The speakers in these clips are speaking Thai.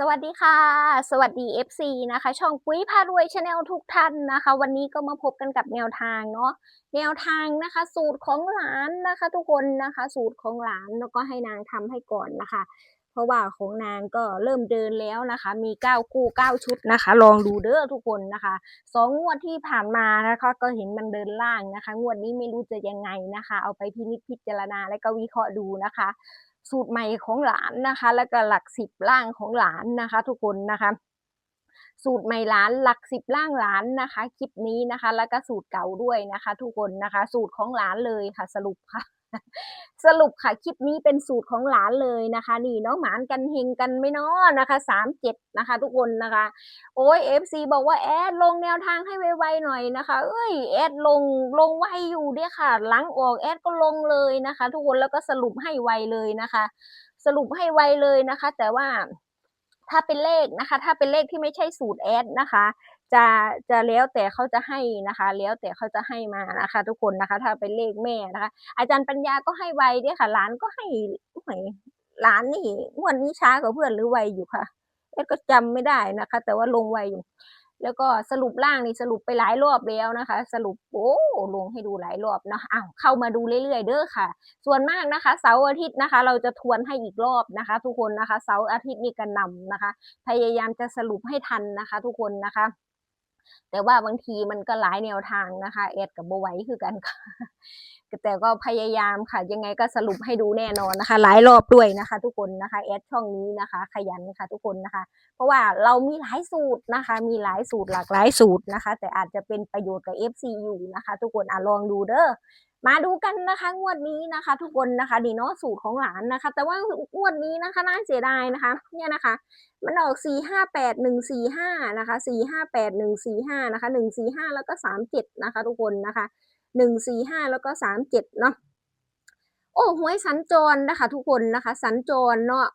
สวัสดีค่ะ สวัสดี FC นะคะ ช่องปุ้ยพารวยชาแนลทุกท่านนะคะ วันนี้ก็มาพบกันกับแนวทางเนาะแนวทางนะคะ สูตรของหลานนะคะ ทุกคนนะคะ สูตรของหลานแล้วก็ให้นางทำให้ก่อนนะคะ เพราะว่าของนางก็เริ่มเดินแล้วนะคะ มี9คู่9ชุดนะคะ ลองดูเด้อทุกคนนะคะสองงวดที่ผ่านมานะคะ ก็เห็นมันเดินล่างนะคะ งวดนี้ไม่รู้จะยังไงนะคะ เอาไปพินิจพิจารณาและก็วิเคราะห์ดูนะคะ สูตรใหม่ของหลานนะคะ แล้วก็หลักสิบล่างของหลานนะคะ ทุกคนนะคะสูตรใหม่หลานหลักสิบล่างหลานนะคะคลิปนี้นะคะ แล้วก็สูตรเก่าด้วยนะคะ ทุกคนนะคะ สูตรของหลานเลยค่ะสรุปค่ะ สรุปค่ะคลิปนี้เป็นสูตรของหลานเลยนะคะ นี่เนาะหมานกันเฮงกันไม่นาะนะคะสามเจ็ดนะคะ ทุกคนนะคะ โอ้ยเอฟซีบอกว่าแอดลงแนวทางให้ไวๆหน่อยนะคะ เอ้ยแอดลงลงไวอยู่เด้อค่ะ หลังออกแอดก็ลงเลยนะคะ ทุกคนแล้วก็สรุปให้ไวเลยนะคะ สรุปให้ไวเลยนะคะ แต่ว่าถ้าเป็นเลขนะคะ ถ้าเป็นเลขที่ไม่ใช่สูตรแอดนะคะ จะจะแล้วแต่เขาจะให้นะคะ แล้วแต่เขาจะให้มานะคะ ทุกคนนะคะ ถ้าเป็นเลขแม่นะคะ อาจารย์ปัญญาก็ให้ไวด้วยค่ะหลานก็ให้หวยหลานนี่งวดนี้ช้ากว่าเพื่อนหรือไวอยู่ค่ะเอ็ดก็จำไม่ได้นะคะ แต่ว่าลงไวอยู่ แล้วก็สรุปล่างนี่สรุปไปหลายรอบแล้วนะคะ สรุปโอ้ลงให้ดูหลายรอบเนาะอ้าวเข้ามาดูเรื่อยๆเด้อค่ะ ส่วนมากนะคะ เสาร์อาทิตย์นะคะ เราจะทวนให้อีกรอบนะคะ ทุกคนนะคะ เสาร์อาทิตย์นี่กันนำนะคะ พยายามจะสรุปให้ทันนะคะ ทุกคนนะคะ แต่ว่าบางทีมันก็หลายแนวทางนะคะแอดกับโบไว้คือกันค่ะแต่ก็พยายามค่ะ ยังไงก็สรุปให้ดูแน่นอนนะคะ หลายรอบด้วยนะคะ ทุกคนนะคะแอดช่องนี้นะคะ ขยันค่ะ ทุกคนนะคะ เพราะว่าเรามีหลายสูตรนะคะ มีหลายสูตรหลากหลายสูตรนะคะ แต่อาจจะเป็นประโยชน์กับ FC อยู่นะคะ ทุกคนอะลองดูเด้อ มาดูกันนะคะงวดนี้นะคะ ทุกคนนะคะดีเนาะสูตรของหลานนะคะ แต่ว่างวดนี้นะคะน่าเสียดายนะคะ เนี่ยนะคะ มันออกสี่ห้าแปดหนึ่งสี่ห้านะคะสี่ห้าแปดหนึ่งสี่ห้านะคะหนึ่งสี่ห้าแล้วก็สามเจ็ดนะคะ ทุกคนนะคะหนึ่งสี่ห้าแล้วก็สามเจ็ดเนาะโอ้หวยสัญจรนะคะ ทุกคนนะคะ สัญจรเนาะ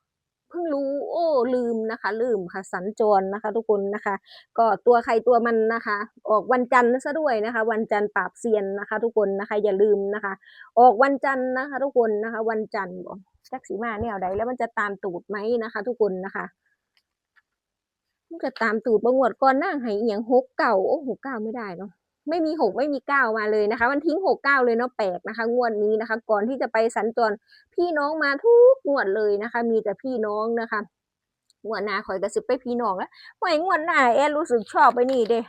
พิ่งรู้ โอ้ลืมนะคะ ลืมค่ะ สัญจรนะคะ ทุกคนนะคะ ก็ตัวใครตัวมันนะคะ ออกวันจันทร์ซะด้วยนะคะ วันจันทร์ปราบเซียนนะคะ ทุกคนนะคะ อย่าลืมนะคะ ออกวันจันทร์นะคะ ทุกคนนะคะ วันจันทร์บอกจักสีมาแนวใดแล้วมันจะตามตูดไหมนะคะ ทุกคนนะคะมันจะตามตูดบงวดก่อนนั่งให้อหย่างหกเก่าโอ้หกเก้าไม่ได้เนาะ ไม่มีหกไม่มีเก้ามาเลยนะคะ มันทิ้งหกเก้าเลยเนาะแปลกนะคะ งวดนี้นะคะ ก่อนที่จะไปสัญจรพี่น้องมาทุกงวดเลยนะคะ มีแต่พี่น้องนะคะงวดหน้าคอยกระสิบไปพี่น้องแล้วหวยงวดหน้าแอนรู้สึกชอบไปนี่เด้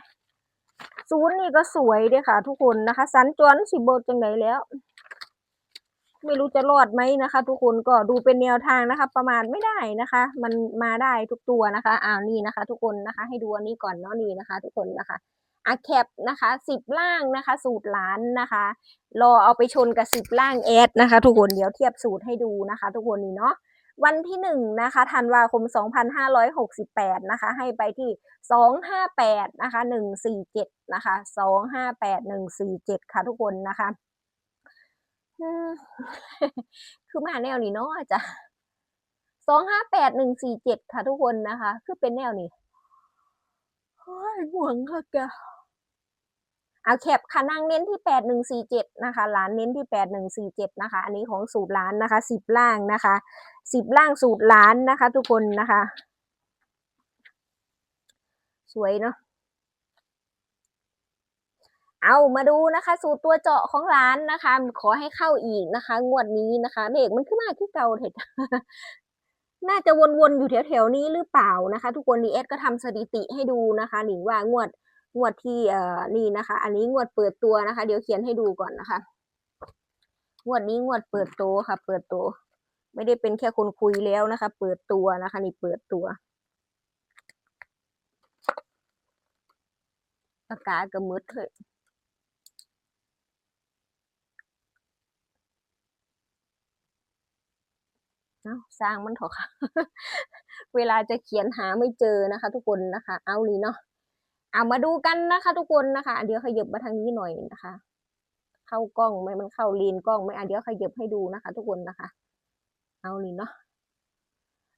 ศูนย์นี่ก็สวยเด้ค่ะ ทุกคนนะคะ สัญจรสิบจังไหนแล้ว ไม่รู้จะรอดไหมนะคะ ทุกคนก็ดูเป็นแนวทางนะคะ ประมาณไม่ได้นะคะ มันมาได้ทุกตัวนะคะอ้าวนี่นะคะ ทุกคนนะคะ ให้ดูอันนี้ก่อนเนาะนี่นะคะ ทุกคนนะคะ อะแคปนะคะสิบล่างนะคะ สูตรล้านนะคะรอเอาไปชนกับสิบล่างแอดนะคะ ทุกคนเดี๋ยวเทียบสูตรให้ดูนะคะ ทุกคนนี่เนาะวันที่หนึ่งนะคะธันวาคมสองพันห้าร้อยหกสิบแปดนะคะ ให้ไปที่สองห้าแปดนะคะหนึ่งสี่เจ็ดนะคะสองห้าแปดหนึ่งสี่เจ็ดค่ะทุกคนนะคะ คือมาแนวนี้เนาะจ้ะสองห้าแปดหนึ่งสี่เจ็ดค่ะทุกคนนะคะ คือเป็นแนวนี้เฮ้ยห่วงค่ะแก เอาแคปค่ะนั่งเน้นที่แปดหนึ่งสี่เจ็ดนะคะร้านเน้นที่แปดหนึ่งสี่เจ็ดนะคะ อันนี้ของสูตรร้านนะคะสิบล่างนะคะสิบล่างสูตรร้านนะคะ ทุกคนนะคะ สวยเนาะเอามาดูนะคะ สูตรตัวเจาะของร้านนะคะ ขอให้เข้าอีกนะคะ งวดนี้นะคะเลขมันขึ้นมาที่เก่าเถอะน่าจะวนๆอยู่แถวๆนี้หรือเปล่านะคะ ทุกคนดีเอสก็ทำสถิติให้ดูนะคะ หนิงว่างวด งวดที่เอ่อนี่นะคะ อันนี้งวดเปิดตัวนะคะ เดี๋ยวเขียนให้ดูก่อนนะคะ งวดนี้งวดเปิดตัวค่ะ เปิดตัว ไม่ได้เป็นแค่คนคุยแล้วนะคะ เปิดตัวนะคะ นี่เปิดตัวอากาศก็มืดเลยเอาสร้างมันเถอะค่ะ เวลาจะเขียนหาไม่เจอนะคะ ทุกคนนะคะ เอานี่เนาะ อามาดูกันนะคะ ทุกคนนะคะอะเดี๋ยวขยับมาทางนี้หน่อยนะคะ เข้ากล้องไหมมันเข้าเลนกล้องไหมอะเดี๋ยวขยับให้ดูนะคะ ทุกคนนะคะ เอานี่เนาะ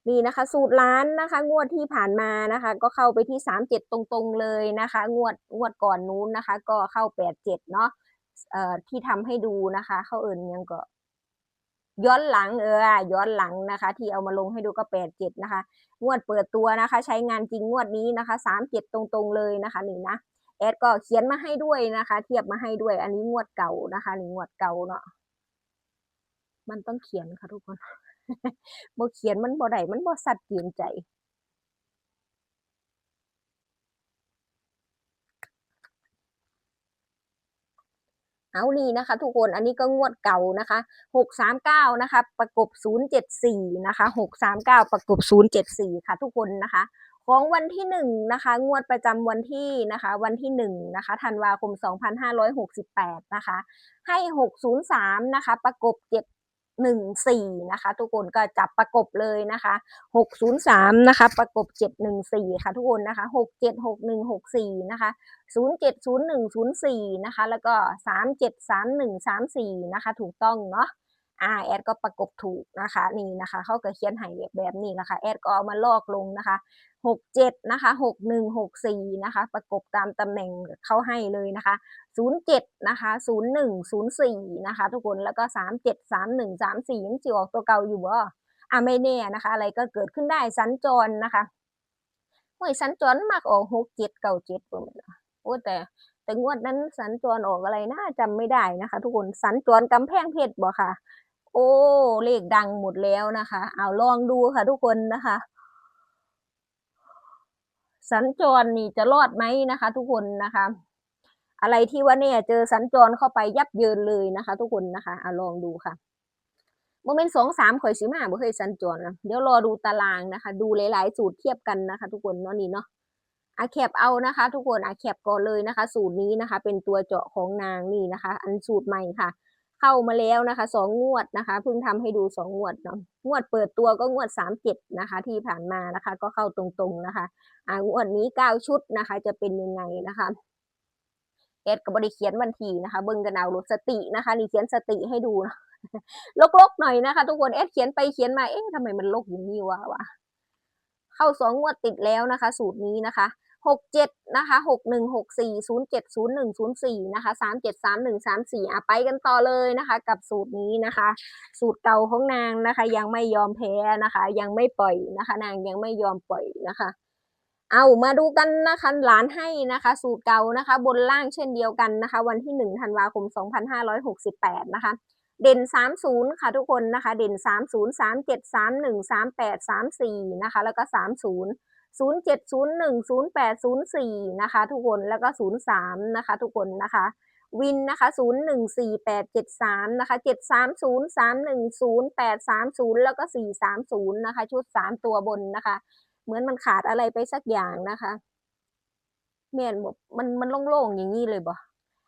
นี่นะคะ สูตรร้านนะคะ งวดที่ผ่านมานะคะ ก็เข้าไปที่สามเจ็ดตรงๆเลยนะคะ งวดงวดก่อนนู้นนะคะ ก็เข้าแปดเจ็ดเนาะเอ่อที่ทำให้ดูนะคะ เข้าเอิญยังก็ ย้อนหลังเออย้อนหลังนะคะ ที่เอามาลงให้ดูก็แปดเจ็ดนะคะ งวดเปิดตัวนะคะ ใช้งานจริงงวดนี้นะคะสามเจ็ดตรงๆเลยนะคะนี่นะแอดก็เขียนมาให้ด้วยนะคะ เทียบมาให้ด้วย อันนี้งวดเก่านะคะนี่งวดเก่าเนาะมันต้องเขียนค่ะทุกคนบ่เขียนมันบ่ได้มันบ่สัตว์เกียนใจ เอานี่นะคะ ทุกคนอันนี้ก็งวดเก่านะคะหกสามเก้านะคะประกบศูนย์เจ็ดสี่นะคะหกสามเก้าประกบศูนย์เจ็ดสี่ค่ะ ทุกคนนะคะของวันที่หนึ่งนะคะ งวดประจำวันที่นะคะ วันที่หนึ่งนะคะธันวาคมสองพันห้าร้อยหกสิบแปดนะคะ ให้หกศูนย์สามนะคะ ประกบ หนึ่งสี่นะคะ ทุกคนก็จับประกบเลยนะคะหกศูนย์สามนะคะ ประกบเจ็ดหนึ่งสี่ค่ะ ทุกคนนะคะหกเจ็ดหกหนึ่งหกสี่นะคะศูนย์เจ็ดศูนย์หนึ่งศูนย์สี่นะคะ แล้วก็สามเจ็ดสามหนึ่งสามสี่นะคะ ถูกต้องเนาะ อ่าแอดก็ประกบถูกนะคะนี่นะคะเขาก็เขียนให้แบบนี้นะคะแอดก็เอามาลอกลงนะคะหกเจ็ดนะคะหกหนึ่งหกสี่นะคะประกบตามตำแหน่งเขาให้เลยนะคะศูนย์เจ็ดนะคะศูนย์หนึ่งศูนย์สี่นะคะทุกคนแล้วก็สามเจ็ดสามหนึ่งสามสี่ยังจิออกตัวเก่าอยู่บ่อะไม่แน่นะคะ อะไรก็เกิดขึ้นได้สัญจรนะคะโอ้ยสัญจรมากออกหกเจ็ดเก้าเจ็ดประมาณนั้นโอ้แต่แต่งวดนั้นสัญจรออกอะไรนะจำไม่ได้นะคะ ทุกคนสัญจรกำแพงเพชรบ่ค่ะ อ้ เลขดังหมดแล้วนะคะ เอาลองดูค่ะทุกคนนะคะ สัญจรนี่จะรอดไหมนะคะ ทุกคนนะคะ อะไรที่ว่าเนี่ย เจอสัญจรเข้าไปยับเยินเลยนะคะ ทุกคนนะคะเอาลองดูค่ะโมเมนต์สองสามข่อยสิมาบ่เคยสัญจรนะเดี๋ยวรอดูตารางนะคะ ดูหลาย ๆ สูตรเทียบกันนะคะ ทุกคนเนาะนี่เนาะอาแคบเอานะคะ ทุกคนอาแคบก่อนเลยนะคะ สูตรนี้นะคะ เป็นตัวเจาะของนางนี่นะคะ อันสูตรใหม่ค่ะ เข้ามาแล้วนะคะสองงวดนะคะเพิ่งทำให้ดูสองงวดเนาะงวดเปิดตัวก็งวดสามเจ็ดนะคะที่ผ่านมานะคะ ก็เข้าตรงๆนะคะอ่างวดนี้เก้าชุดนะคะ จะเป็นยังไงนะคะเอดกับบริเขียนวันทีนะคะ เบิ่งกันเอาลดสตินะคะนี่เขียนสติให้ดูนะลกๆหน่อยนะคะ ทุกคนเอดเขียนไปเขียนมาเอ๊ะทำไมมันลกอย่างนี้วะวะเข้าสองงวดติดแล้วนะคะ สูตรนี้นะคะ หกเจ็ดนะคะหกหนึ่งหกสี่ศูนย์เจ็ดศูนย์หนึ่งศูนย์สี่นะคะสามเจ็ดสามหนึ่งสามสี่อะไปกันต่อเลยนะคะ กับสูตรนี้นะคะ สูตรเก่าของนางนะคะ ยังไม่ยอมแพ้นะคะ ยังไม่ปล่อยนะคะ นางยังไม่ยอมปล่อยนะคะเอามาดูกันนะคะหลานให้นะคะ สูตรเก่านะคะ บนล่างเช่นเดียวกันนะคะ วันที่หนึ่งธันวาคมสองพันห้าร้อยหกสิบแปดนะคะ เด่นสามศูนย์ค่ะทุกคนนะคะ เด่นสามศูนย์สามเจ็ดสามหนึ่งสามแปดสามสี่นะคะ แล้วก็สามศูนย์ศูนย์เจ็ดศูนย์หนึ่งศูนย์แปดศูนย์สี่นะคะ ทุกคนแล้วก็ศูนย์สามนะคะ ทุกคนนะคะ วินนะคะศูนย์หนึ่งสี่แปดเจ็ดสามนะคะเจ็ดสามศูนย์สามหนึ่งศูนย์แปดสามศูนย์แล้วก็สี่สามศูนย์นะคะ ชุดสามตัวบนนะคะ เหมือนมันขาดอะไรไปสักอย่างนะคะเมียนบอกมันมันโล่งๆอย่างนี้เลยบ่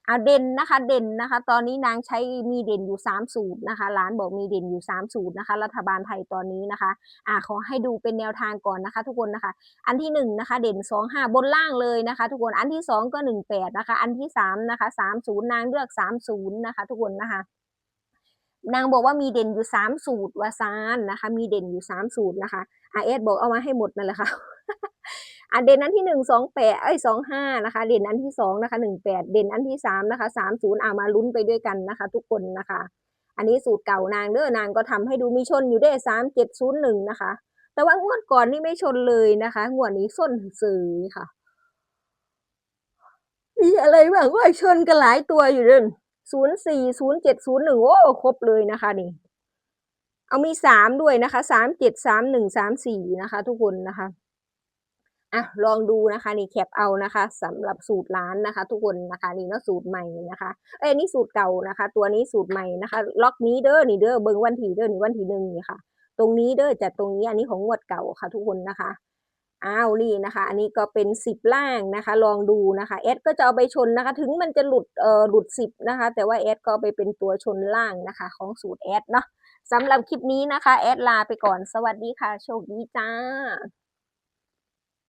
อาเด่นนะคะ เด่นนะคะ ตอนนี้นางใช้มีเด่นอยู่สามสูตรนะคะร้านบอกมีเด่นอยู่สามสูตรนะคะ รัฐบาลไทยตอนนี้นะคะ อ่าขอให้ดูเป็นแนวทางก่อนนะคะ ทุกคนนะคะ อันที่หนึ่งนะคะ เด่นสองห้าบนล่างเลยนะคะ ทุกคนอันที่สองก็หนึ่งแปดนะคะ อันที่สามนะคะสามศูนย์นางเลือกสามศูนย์นะคะ ทุกคนนะคะ นางบอกว่ามีเด่นอยู่สามสูตรวาซานนะคะ มีเด่นอยู่สามสูตรนะคะอาเอสบอกเอามาให้หมดนั่นแหละค่ะอะเด่นอันที่หนึ่งสองแปดเอ้สองห้านะคะ เด่นอันที่สองนะคะหนึ่งแปดเด่นอันที่สามนะคะสามศูนย์อามาลุ้นไปด้วยกันนะคะ ทุกคนนะคะ อันนี้สูตรเก่านางเด้อนางก็ทำให้ดูมีชนอยู่ได้สามเจ็ดศูนย์หนึ่งนะคะ แต่ว่างวดก่อนนี่ไม่ชนเลยนะคะงวดนี้ส้นสื่อค่ะ มีอะไรบ้างว่าชนกันหลายตัวอยู่เด้อ ศูนย์สี่ศูนย์เจ็ดศูนย์หนึ่งโอ้ครบเลยนะคะนี่ เอามีสามด้วยนะคะสามเจ็ดสามหนึ่งสามสี่นะคะ ทุกคนนะคะอะลองดูนะคะนี่แคปเอานะคะสำหรับสูตรร้านนะคะ ทุกคนนะคะนี่เนาะสูตรใหม่นะคะเอ้นี่สูตรเก่านะคะ ตัวนี้สูตรใหม่นะคะ ล็อกนี้เด้อนี่เด้อเบิ้งวันที่เด้อนี่วันที่หนึ่งนี่ค่ะ ตรงนี้เด้อจากตรงนี้อันนี้ของงวดเก่าค่ะ ทุกคนนะคะ อ้าวนี่นะคะ อันนี้ก็เป็นสิบล่างนะคะ ลองดูนะคะเอสก็จะเอาไปชนนะคะ ถึงมันจะหลุดเอ่อหลุดสิบนะคะ แต่ว่าเอสก็ไปเป็นตัวชนล่างนะคะ ของสูตรเอสเนาะสำหรับคลิปนี้นะคะแอดลาไปก่อนสวัสดีค่ะ โชคดีจ้า